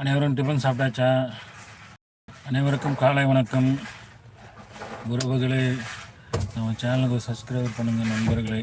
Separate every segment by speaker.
Speaker 1: அனைவரும் டிஃபன் சாப்பிட்டாச்சா அனைவருக்கும் காலை வணக்கம் உறவுகளே நம்ம சேனலுக்கு சப்ஸ்கிரைப் பண்ணுங்கள் நண்பர்களே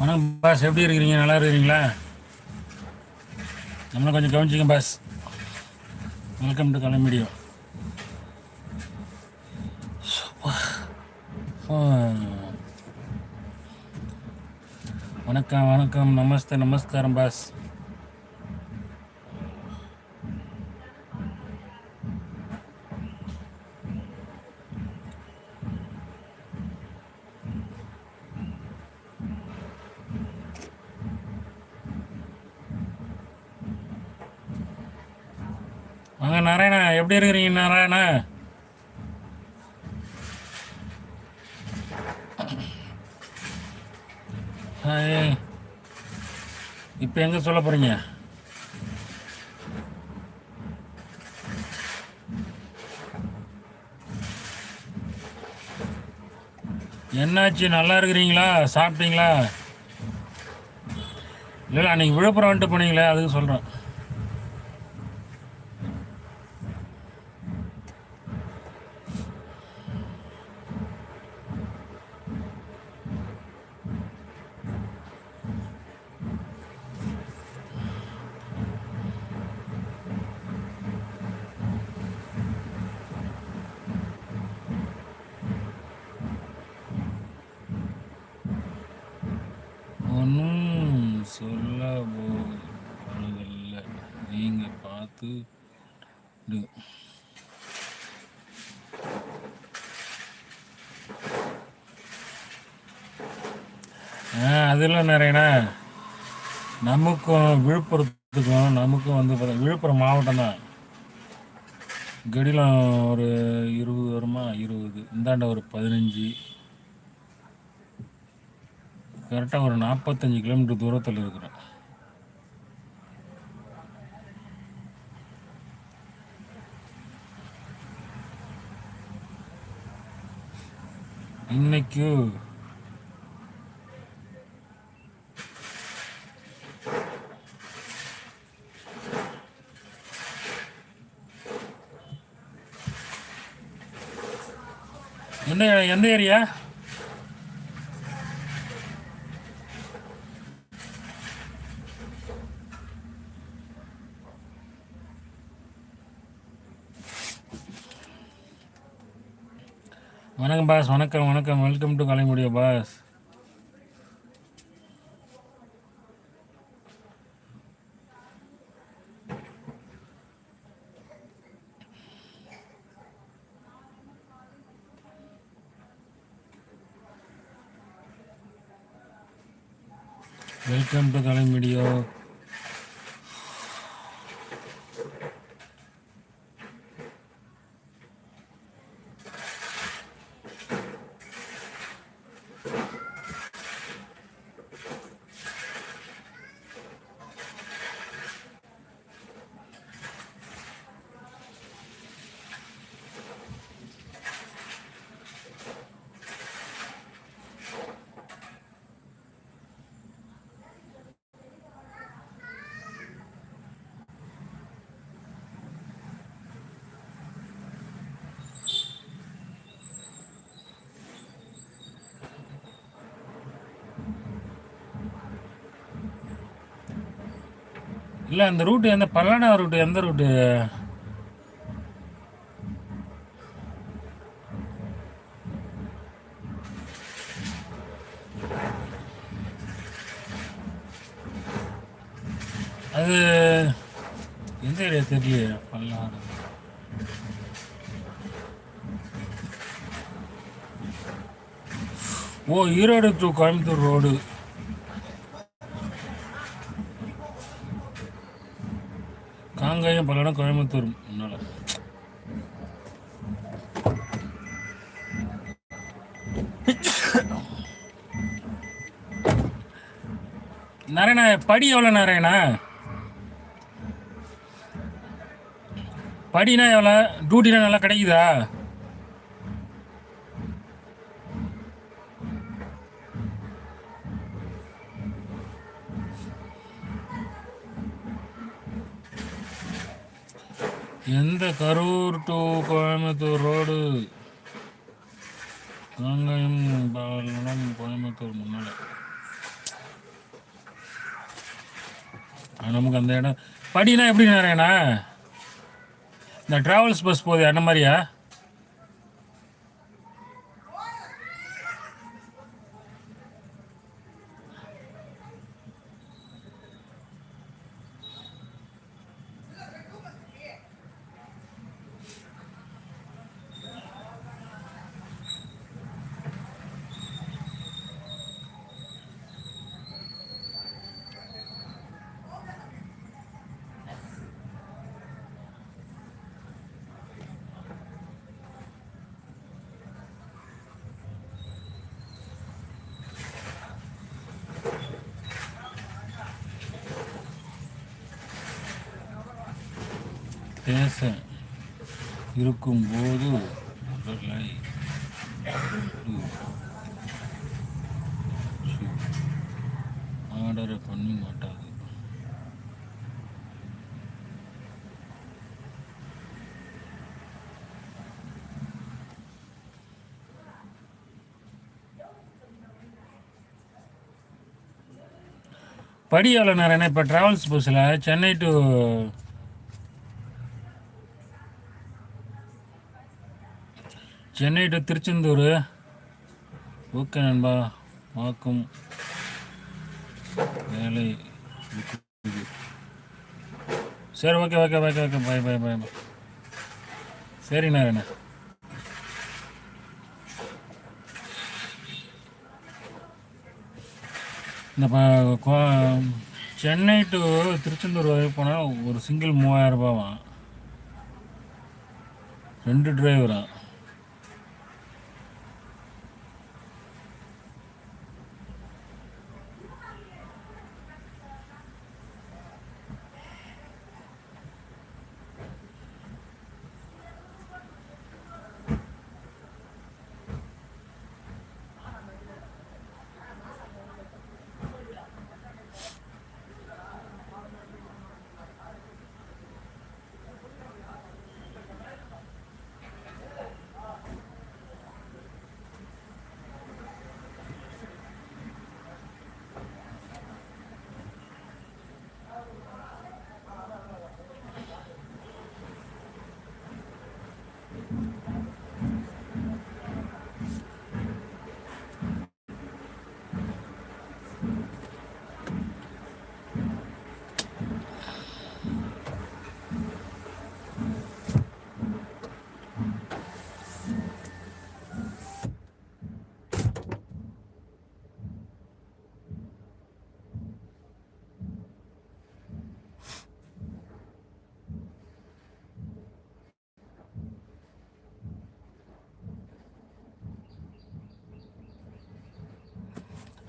Speaker 1: வணக்கம் பாஸ் எப்படி இருக்கிறீங்க நல்லா இருக்கிறீங்களா நம்மளும் கொஞ்சம் கவனிச்சிங்க boss welcome to Kalai media வணக்கம் வணக்கம் நமஸ்தே நமஸ்காரம் பாஸ் வாங்க நாராயணா எப்படி இருக்கிறீங்க நாராயணா இப்போ எங்கே சொல்ல போகிறீங்க என்னாச்சு நல்லா இருக்கிறீங்களா சாப்பிட்டீங்களா இல்லை அன்னைக்கு விழுப்புரம் வந்துட்டு போனீங்களே அதுக்கு சொல்கிறேன் பத்து அதெல்லாம் நிறையண்ணா நமக்கும் விழுப்புரத்துக்கும் நமக்கும் வந்து பார்த்தா விழுப்புரம் மாவட்டம் தான் கடிலம் ஒரு இருபது வருமா இருபது இந்தாண்ட ஒரு பதினஞ்சு கரெக்டாக ஒரு நாற்பத்தஞ்சு கிலோமீட்டர் தூரத்தில் இருக்கிறோம் இன்னைக்கு என்ன என்ன ஏரியா பாஸ் வணக்கம் வணக்கம் வெல்கம் டு கலைமுடிய பாஸ் வெல்கம் டு கலைமுடியோ இல்லை அந்த ரூட்டு எந்த பல்லடா ரூட்டு எந்த ரூட்டு அது எந்த ஏரியா தெரியலையே பல்லாடு ஓ ஈரோடு டு கோயம்புத்தூர் ரோடு தமிழகம் பல்லடம் கோயம்புத்தூர் முன்னால் நாராயணா படி எவ்வளோ நாராயணா படினா எவ்வளோ டியூட்டினா நல்லா கிடைக்குதா கரூர் டு கோயம்புத்தூர் ரோடு கங்கையும் பாலம் கோயம்புத்தூர் முன்னாடி நமக்கு அந்த இடம் படினா எப்படி நிறையண்ணா இந்த ட்ராவல்ஸ் பஸ் போகுது என்ன மாதிரியா பேச இருக்கும்போது உடலை ஆர்டர் பண்ண மாட்டாது படியாளர் என்ன இப்போ ட்ராவல்ஸ் பஸ்ஸில் Chennai to Chennai to Tiruchendur okay நண்பா பார்க்கும் வேலை சரி okay okay okay okay bye bye bye சரிண்ணா சரி நாராயண இந்த சென்னை டு திருச்செந்தூர் வரை போனால் ஒரு சிங்கிள் மூவாயிரம் ரூபாவான் ரெண்டு டிரைவரான்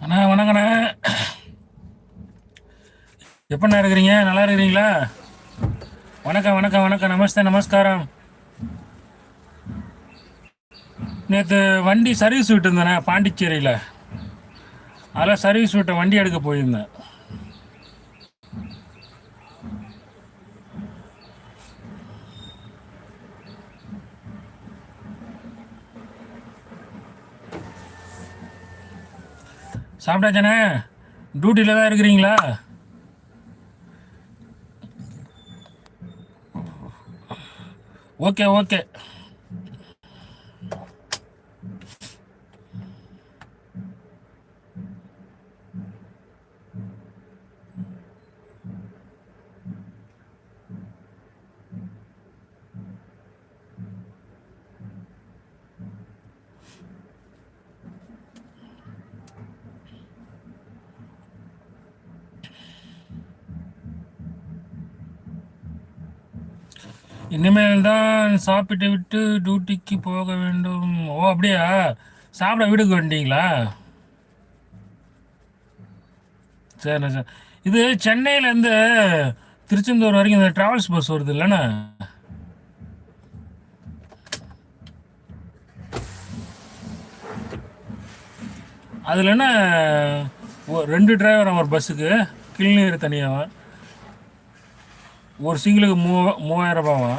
Speaker 1: அண்ணா வணக்கண்ணே எப்பண்ணா இருக்கிறீங்க நல்லா இருக்கிறீங்களா வணக்கம் வணக்கம் வணக்கம் நமஸ்தே நமஸ்காரம் நேற்று வண்டி சர்வீஸ் விட்டுருந்தேண்ணா பாண்டிச்சேரியில் அதில் சர்வீஸ் விட்ட வண்டி எடுக்க போயிருந்தேன் சாப்பிட்டாச்சானே டியூட்டியில் தான் இருக்கிறீங்களா ஓகே ஓகே இனிமேல் தான் சாப்பிட்டு விட்டு டியூட்டிக்கு போக வேண்டும் ஓ அப்படியா சாப்பிட வீடுக்கு வந்துட்டீங்களா சரி சார் இது சென்னையிலேருந்து திருச்செந்தூர் வரைக்கும் இந்த ட்ராவல்ஸ் பஸ் வருது இல்லைண்ணா அதில் என்ன ரெண்டு டிரைவர் அவர் பஸ்ஸுக்கு கிளிநீர் தனியாக ஒரு சிங்கிளுக்கு மூவா மூவாயிரம் ரூபாவா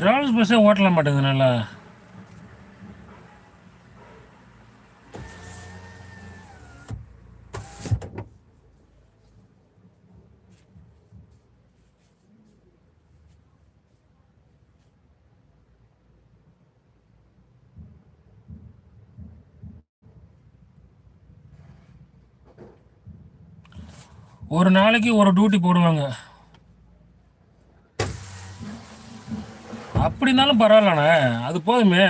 Speaker 1: ட்ராவல்ஸ் பஸ்ஸே ஓட்டல மாட்டேங்குது நல்லா ஒரு நாளைக்கு ஒரு டியூட்டி போடுவாங்க அப்படி இருந்தாலும் பரவாயில்லண்ணே அது போதுமே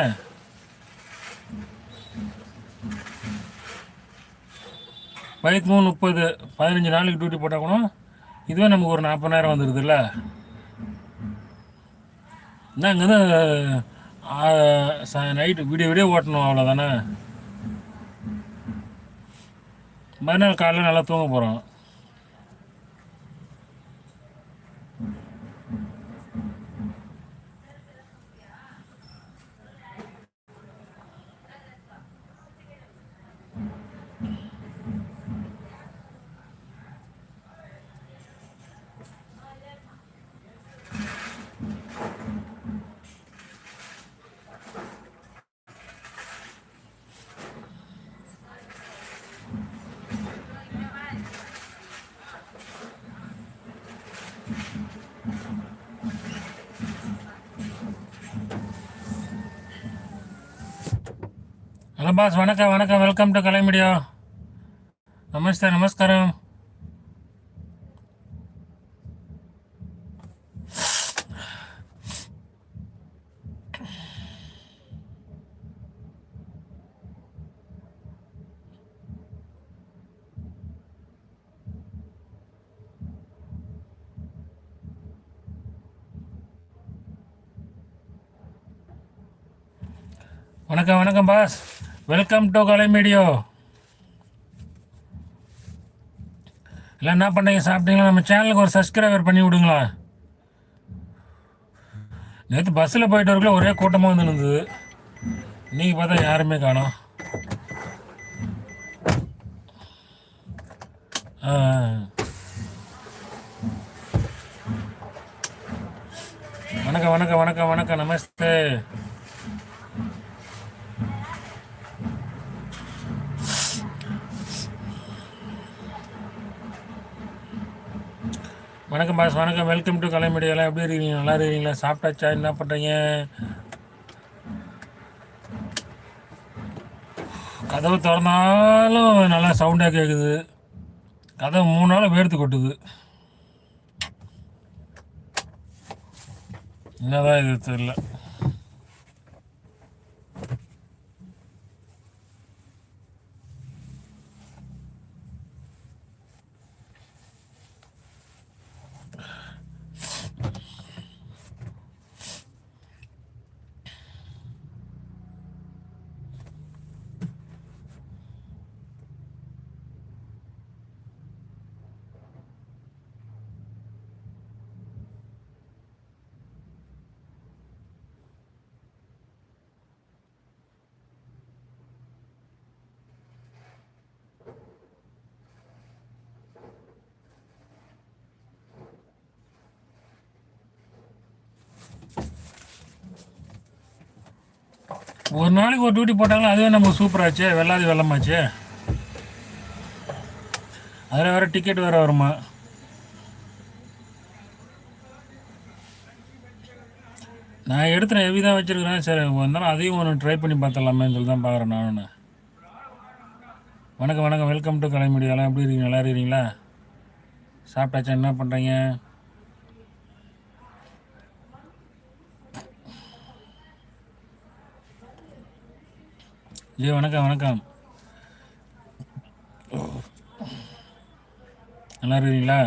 Speaker 1: பதிமூணு மூணு முப்பது பதினஞ்சு நாளைக்கு டியூட்டி போட்டால் கூட இதுவே நமக்கு ஒரு நாற்பதாயிரம் வந்துடுதுல்ல என்ன அங்கே தான் நைட்டு வீடியோ வீடியோ ஓட்டணும் அவ்வளோதானே மறுநாள் காலையில் நல்லா தூங்க போகிறோம் ஹலோ பாஸ் வணக்கம் வணக்கம் வெல்கம் டு கலை மீடியா நமஸ்தே நமஸ்காரம் வணக்கம் வணக்கம் boss welcome to Kalai media இல்லை என்ன பண்ணீங்க சாப்பிட்டீங்களா நம்ம சேனலுக்கு ஒரு சப்ஸ்கிரைபர் பண்ணி விடுங்களா நேற்று பஸ்ஸில் போயிட்டு வரக்குள்ள ஒரே கூட்டமாக வந்து இருந்தது இன்றைக்கி பார்த்தா யாருமே காணும் வணக்கம் வணக்கம் வணக்கம் வணக்கம் நமஸ்தே வணக்கம் பாஸ் வணக்கம் வெல்கம் டு கலை மீடியாவில் எப்படி இருக்கீங்க நல்லா இருக்கீங்களா சாப்பிட்டாச்சா என்ன பண்ணுறீங்க கதவு திறந்தாலும் நல்லா சவுண்டாக கேட்குது கதவு மூணு நாளும் வேர்த்து கொட்டுது என்னதான் இது தெரில ஒரு நாளைக்கு ஒரு டியூட்டி போட்டாங்கன்னா அதுவே நமக்கு சூப்பராச்சு வெள்ளாது வெள்ளமாச்சு அதில் வேறு டிக்கெட் வேறு வருமா நான் நான் ஹெவி தான் வச்சுருக்கிறேன் சரி வந்தாலும் அதையும் ஒன்று ட்ரை பண்ணி பார்த்துடலாமேன்னு சொல்லி தான் பார்க்குறேன் நானும் வணக்கம் வணக்கம் வெல்கம் டு கலை எப்படி இருக்கீங்க நல்லா இருக்கிறீங்களா சாப்பிட்டாச்சா என்ன பண்ணுறீங்க ஜெய் வணக்கம் வணக்கம் நல்லா இருக்கிறீங்களா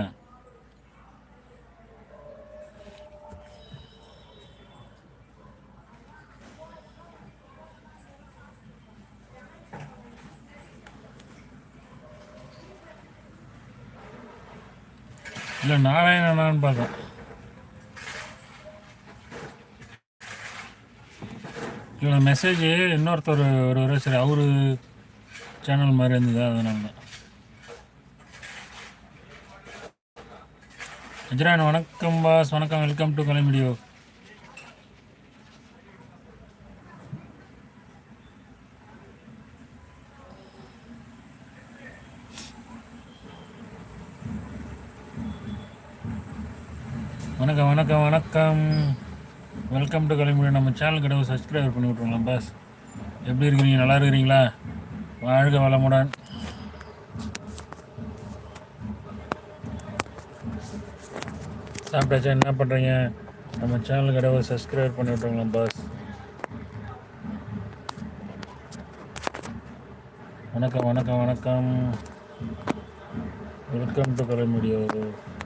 Speaker 1: இல்லை நாராயணனான்னு பார்த்தேன் இவ்வளோ மெசேஜ் இன்னொருத்தர் ஒரு சரி அவரு சேனல் மாதிரி இருந்தது அதனால அஜரான் வணக்கம் பாஸ் வணக்கம் வெல்கம் டு கலை மீடியோ வணக்கம் வணக்கம் வணக்கம் வெல்கம் டு கலைமொழி நம்ம சேனல் கிடையாது சப்ஸ்கிரைப் பண்ணி விட்ருங்களா பாஸ் எப்படி இருக்கிறீங்க நல்லா இருக்கிறீங்களா வாழ்க வளமுடன் சாப்பிட்டாச்சா என்ன பண்ணுறீங்க நம்ம சேனல் கிடையாது சப்ஸ்கிரைப் பண்ணி விட்ருங்களா பாஸ் வணக்கம் வணக்கம் வணக்கம் வெல்கம் டு கலை